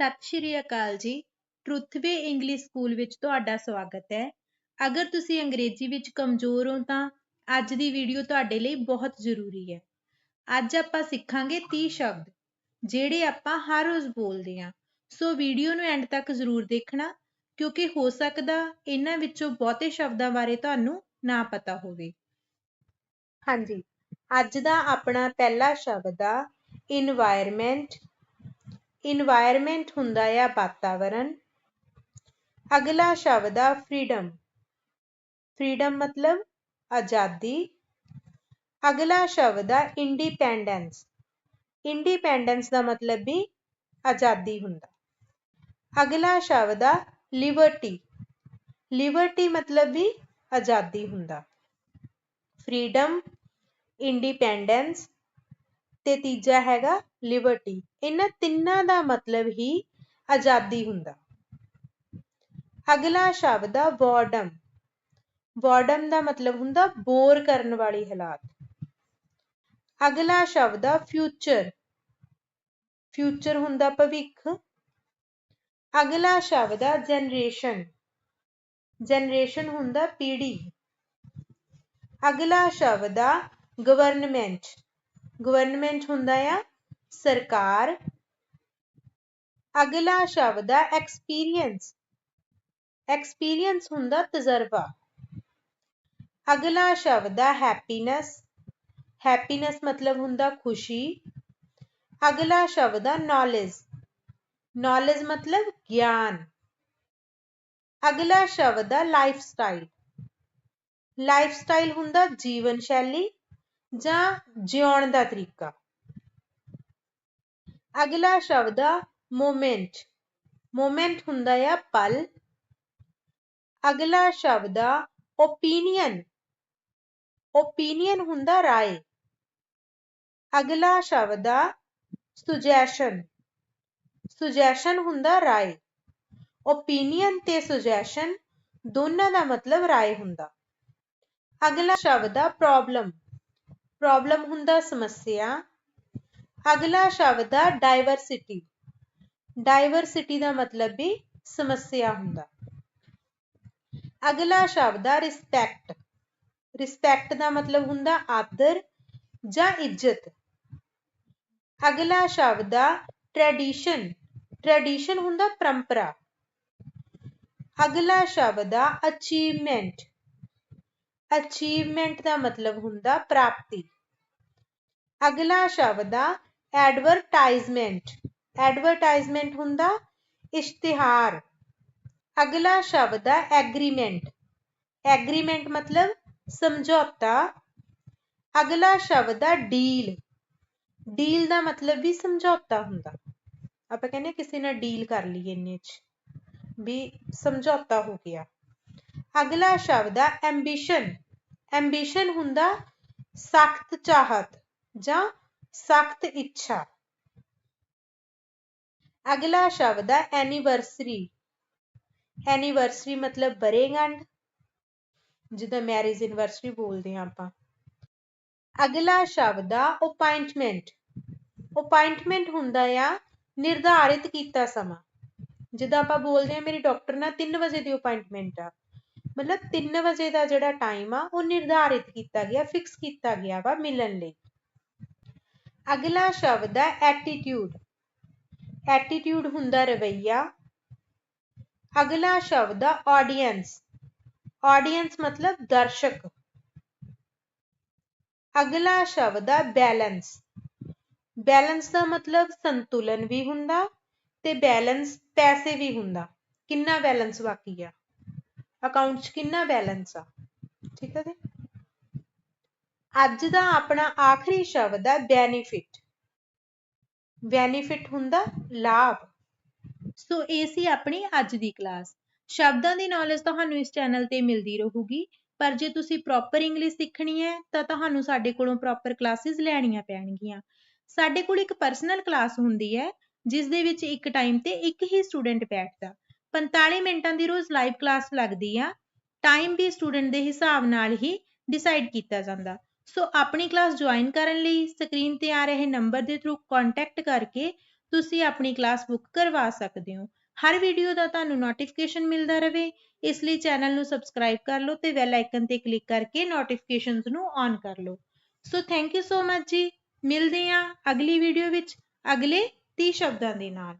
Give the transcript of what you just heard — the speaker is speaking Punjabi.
ਸਤਿ ਸ਼੍ਰੀ ਅਕਾਲ ਜੀ। ਟਰੁਥਵੇ ਇੰਗਲਿਸ਼ ਸਕੂਲ ਵਿੱਚ ਤੁਹਾਡਾ ਸਵਾਗਤ ਹੈ। ਅਗਰ ਤੁਸੀਂ ਅੰਗਰੇਜ਼ੀ ਵਿੱਚ ਕਮਜ਼ੋਰ ਹੋ ਤਾਂ ਅੱਜ ਦੀ ਵੀਡੀਓ ਤੁਹਾਡੇ ਲਈ ਬਹੁਤ ਜ਼ਰੂਰੀ ਹੈ। ਅੱਜ ਆਪਾਂ ਸਿੱਖਾਂਗੇ 30 ਸ਼ਬਦ, ਜਿਹੜੇ ਆਪਾਂ ਹਰ ਰੋਜ਼ ਬੋਲਦੇ ਹਾਂ। ਸੋ ਵੀਡੀਓ ਨੂੰ ਐਂਡ ਤੱਕ ਜ਼ਰੂਰ ਦੇਖਣਾ, ਕਿਉਂਕਿ ਹੋ ਸਕਦਾ ਇਹਨਾਂ ਵਿੱਚੋਂ ਬਹੁਤੇ ਸ਼ਬਦਾਂ ਬਾਰੇ ਤੁਹਾਨੂੰ ਨਾ ਪਤਾ ਹੋਵੇ। ਹਾਂਜੀ, ਅੱਜ ਦਾ ਆਪਣਾ ਪਹਿਲਾ ਸ਼ਬਦ ਆ ਇਨਵਾਇਰਮੈਂਟ ਇਨਵਾਇਰਮੈਂਟ ਹੁੰਦਾ ਆ ਵਾਤਾਵਰਣ ਅਗਲਾ ਸ਼ਬਦ ਆ ਫ੍ਰੀडम ਫ੍ਰੀडम ਮਤਲਬ ਆਜ਼ਾਦੀ। ਅਗਲਾ ਸ਼ਬਦ ਆ ਇੰਡੀਪੈਂਡੈਂਸ ਇੰਡੀਪੈਂਡੈਂਸ ਦਾ ਮਤਲਬ ਵੀ ਆਜ਼ਾਦੀ ਹੁੰਦਾ। ਅਗਲਾ ਸ਼ਬਦ ਆ ਲਿਬਰਟੀ ਲਿਬਰਟੀ ਮਤਲਬ ਵੀ ਆਜ਼ਾਦੀ ਹੁੰਦਾ। ਫ੍ਰੀडम ਇੰਡੀਪੈਂਡੈਂਸ ਤੇ ਤੀਜਾ ਹੈਗਾ ਲਿਬਰਟੀ ਇਹਨਾਂ ਤਿੰਨਾਂ ਦਾ ਮਤਲਬ ਹੀ ਆਜ਼ਾਦੀ ਹੁੰਦਾ। ਅਗਲਾ ਸ਼ਬਦ ਆ ਬੋਰਡਮ ਬੋਰਡਮ ਦਾ ਮਤਲਬ ਹੁੰਦਾ ਬੋਰ ਕਰਨ ਵਾਲੀ ਹਾਲਾਤ। ਅਗਲਾ ਸ਼ਬਦ ਆ ਫਿਊਚਰ ਫਿਊਚਰ ਹੁੰਦਾ ਭਵਿੱਖ। ਅਗਲਾ ਸ਼ਬਦ ਆ ਜਨਰੇਸ਼ਨ ਜਨਰੇਸ਼ਨ ਹੁੰਦਾ ਪੀੜ੍ਹੀ। ਅਗਲਾ ਸ਼ਬਦ ਆ ਗਵਰਨਮੈਂਟ ਗਵਰਨਮੈਂਟ ਹੁੰਦਾ ਆ, ਸਰਕਾਰ। ਅਗਲਾ ਸ਼ਬਦ ਆ ਐਕਸਪੀਰੀਅੰਸ ਐਕਸਪੀਰੀਅੰਸ ਹੁੰਦਾ ਤਜਰਬਾ। ਅਗਲਾ ਸ਼ਬਦ ਆ ਹੈਪੀਨੈਸ ਹੈਪੀਨੈਸ ਮਤਲਬ ਹੁੰਦਾ ਖੁਸ਼ੀ। ਅਗਲਾ ਸ਼ਬਦ ਆ ਨੌਲੇਜ ਨੌਲੇਜ ਮਤਲਬ ਗਿਆਨ। ਅਗਲਾ ਸ਼ਬਦ ਆ ਲਾਈਫ ਸਟਾਈਲ ਲਾਈਫ ਸਟਾਈਲ ਹੁੰਦਾ ਜੀਵਨ ਸ਼ੈਲੀ। ਜਾਂ ਜਿਉਣ ਦਾ ਤਰੀਕਾ। ਅਗਲਾ ਸ਼ਬਦ ਆ ਮੋਮੈਂਟ ਮੋਮੈਂਟ ਹੁੰਦਾ ਆ ਪਲ। ਅਗਲਾ ਸ਼ਬਦ ਆ ਓਪੀਨੀਅਨ ਓਪੀਨੀਅਨ ਹੁੰਦਾ ਰਾਏ। ਅਗਲਾ ਸ਼ਬਦ ਆ ਸੁਜੈਸ਼ਨ ਸੁਜੈਸ਼ਨ ਹੁੰਦਾ ਰਾਏ। ਓਪੀਨੀਅਨ ਤੇ ਸੁਜੈਸ਼ਨ ਦੋਨਾਂ ਦਾ ਮਤਲਬ ਰਾਏ ਹੁੰਦਾ। ਅਗਲਾ ਸ਼ਬਦ ਆ ਪ੍ਰੋਬਲਮ ਪ੍ਰੋਬਲਮ ਹੁੰਦਾ ਸਮੱਸਿਆ। ਅਗਲਾ ਸ਼ਬਦ ਆ ਡਾਈਵਰਸਿਟੀ ਡਾਈਵਰਸਿਟੀ ਦਾ ਮਤਲਬ ਵੀ ਸਮੱਸਿਆ ਹੁੰਦਾ। ਅਗਲਾ ਸ਼ਬਦ ਆ ਰਿਸਪੈਕਟ। ਰਿਸਪੈਕਟ ਦਾ ਮਤਲਬ ਹੁੰਦਾ ਆਦਰ ਜਾਂ ਇੱਜ਼ਤ। ਅਗਲਾ ਸ਼ਬਦ ਆ ਟ੍ਰੈਡੀਸ਼ਨ। ਟ੍ਰੈਡੀਸ਼ਨ ਹੁੰਦਾ ਪਰੰਪਰਾ। ਅਗਲਾ ਸ਼ਬਦ ਆ ਅਚੀਵਮੈਂਟ। ਅਚੀਵਮੈਂਟ ਦਾ ਮਤਲਬ ਹੁੰਦਾ ਪ੍ਰਾਪਤੀ। ਅਗਲਾ ਸ਼ਬਦ ਆ ਐਡਵਰਟਾਈਜ਼ਮੈਂਟ ਐਡਵਰਟਾਈਜ਼ਮੈਂਟ ਹੁੰਦਾ ਇਸ਼ਤਿਹਾਰ। ਅਗਲਾ ਸ਼ਬਦ ਆ ਐਗਰੀਮੈਂਟ ਐਗਰੀਮੈਂਟ ਮਤਲਬ ਸਮਝੌਤਾ। ਅਗਲਾ ਸ਼ਬਦ ਆ ਡੀਲ ਡੀਲ ਦਾ ਮਤਲਬ ਵੀ ਸਮਝੌਤਾ ਹੁੰਦਾ। ਆਪਾਂ ਕਹਿੰਦੇ ਕਿਸੇ ਨਾਲ ਡੀਲ ਕਰ ਲਈ ਇੰਨੇ ਚ। ਵੀ ਸਮਝੌਤਾ ਹੋ ਗਿਆ। ਅਗਲਾ ਸ਼ਬਦ ਆ ਐਂਬੀਸ਼ਨ ਐਂਬੀਸ਼ਨ ਹੁੰਦਾ ਸਖਤ ਚਾਹਤ ਜਾਂ ਸਖਤ ਇੱਛਾ। ਅਗਲਾ ਸ਼ਬਦ ਹੈ ਐਨੀਵਰਸਰੀ ਐਨੀਵਰਸਰੀ ਮਤਲਬ ਬਰੇਗੰਢ, ਜਿੱਦਾਂ ਮੈਰਿਜ ਐਨੀਵਰਸਰੀ ਬੋਲਦੇ ਆ ਆਪਾਂ। ਅਗਲਾ ਸ਼ਬਦ ਆ ਅਪਾਇੰਟਮੈਂਟ ਅਪਾਇੰਟਮੈਂਟ ਹੁੰਦਾ ਆ ਨਿਰਧਾਰਿਤ ਕੀਤਾ ਸਮਾਂ। ਜਿੱਦਾਂ ਆਪਾਂ ਬੋਲਦੇ ਆ ਮੇਰੀ ਡਾਕਟਰ ਨਾਲ 3 ਵਜੇ ਦੀ ਅਪਾਇੰਟਮੈਂਟ ਆ। ਮਤਲਬ ਤਿੰਨ ਵਜੇ ਦਾ ਜਿਹੜਾ ਟਾਈਮ ਆ, ਉਹ ਨਿਰਧਾਰਿਤ ਕੀਤਾ ਗਿਆ ਫਿਕਸ ਕੀਤਾ ਗਿਆ ਵਾ ਮਿਲਣ ਲਈ। ਅਗਲਾ ਸ਼ਬਦ ਹੈ ਐਟੀਟਿਊਡ ਐਟੀਟਿਊਡ ਹੁੰਦਾ ਰਵਈਆ। ਅਗਲਾ ਸ਼ਬਦ ਆ ਆਡੀਅנס ਆਡੀਅנס ਮਤਲਬ ਦਰਸ਼ਕ। ਅਗਲਾ ਸ਼ਬਦ ਆ ਬੈਲੈਂਸ ਬੈਲੈਂਸ ਦਾ ਮਤਲਬ ਸੰਤੁਲਨ ਵੀ ਹੁੰਦਾ ਤੇ ਬੈਲੈਂਸ ਪੈਸੇ ਵੀ ਹੁੰਦਾ। ਕਿੰਨਾ ਬੈਲੈਂਸ ਬਾਕੀ ਆ? ਅਕਾਊਂਟ 'ਚ ਕਿੰਨਾ ਬੈਲੈਂਸ ਆ? ਠੀਕ ਹੈ ਜੀ? ਅੱਜ ਦਾ ਆਪਣਾ ਆਖਰੀ ਸ਼ਬਦ ਹੈ ਬੈਨੀਫਿਟ ਬੈਨੀਫਿਟ ਹੁੰਦਾ ਲਾਭ। ਸੋ ਇਹ ਸੀ ਆਪਣੀ ਅੱਜ ਦੀ ਕਲਾਸ ਸ਼ਬਦਾਂ ਦੀ ਨੌਲੇਜ ਤੁਹਾਨੂੰ ਇਸ ਚੈਨਲ ਤੇ ਮਿਲਦੀ ਰਹੂਗੀ। ਪਰ ਜੇ ਤੁਸੀਂ ਪ੍ਰੋਪਰ ਇੰਗਲਿਸ਼ ਸਿੱਖਣੀ ਹੈ, ਤਾਂ ਤੁਹਾਨੂੰ ਸਾਡੇ ਕੋਲੋਂ ਪ੍ਰੋਪਰ ਕਲਾਸਿਸ ਲੈਣੀਆਂ ਪੈਣਗੀਆਂ। ਸਾਡੇ ਕੋਲ ਇੱਕ ਪਰਸਨਲ ਕਲਾਸ ਹੁੰਦੀ ਹੈ, ਜਿਸ ਦੇ ਵਿੱਚ ਇੱਕ ਟਾਈਮ ਤੇ ਇੱਕ ਹੀ ਸਟੂਡੈਂਟ ਬੈਠਦਾ। 45 ਮਿੰਟਾਂ ਦੀ ਰੋਜ਼ ਲਾਈਵ ਕਲਾਸ ਲੱਗਦੀ ਆ ਟਾਈਮ ਵੀ ਸਟੂਡੈਂਟ ਦੇ ਹਿਸਾਬ ਨਾਲ ਹੀ ਡਿਸਾਈਡ ਕੀਤਾ ਜਾਂਦਾ। ਸੋ ਆਪਣੀ ਕਲਾਸ ਜੁਆਇਨ ਕਰਨ ਲਈ ਸਕਰੀਨ ਤੇ ਆ ਰਹੇ ਨੰਬਰ ਦੇ ਥਰੂ ਕੰਟੈਕਟ ਕਰਕੇ ਤੁਸੀਂ ਆਪਣੀ ਕਲਾਸ ਬੁੱਕ ਕਰਵਾ ਸਕਦੇ ਹੋ। ਹਰ ਵੀਡੀਓ ਦਾ ਤੁਹਾਨੂੰ ਨੋਟੀਫਿਕੇਸ਼ਨ ਮਿਲਦਾ ਰਹੇ ਇਸ ਲਈ ਚੈਨਲ ਨੂੰ ਸਬਸਕ੍ਰਾਈਬ ਕਰ ਲਓ ਤੇ ਬੈਲ ਆਈਕਨ ਤੇ ਕਲਿੱਕ ਕਰਕੇ ਨੋਟੀਫਿਕੇਸ਼ਨਸ ਨੂੰ ਔਨ ਕਰ ਲਓ। So thank you so much ਜੀ। ਮਿਲਦੇ ਹਾਂ ਅਗਲੀ ਵੀਡੀਓ ਵਿੱਚ ਅਗਲੇ 30 ਸ਼ਬਦਾਂ ਦੇ ਨਾਲ।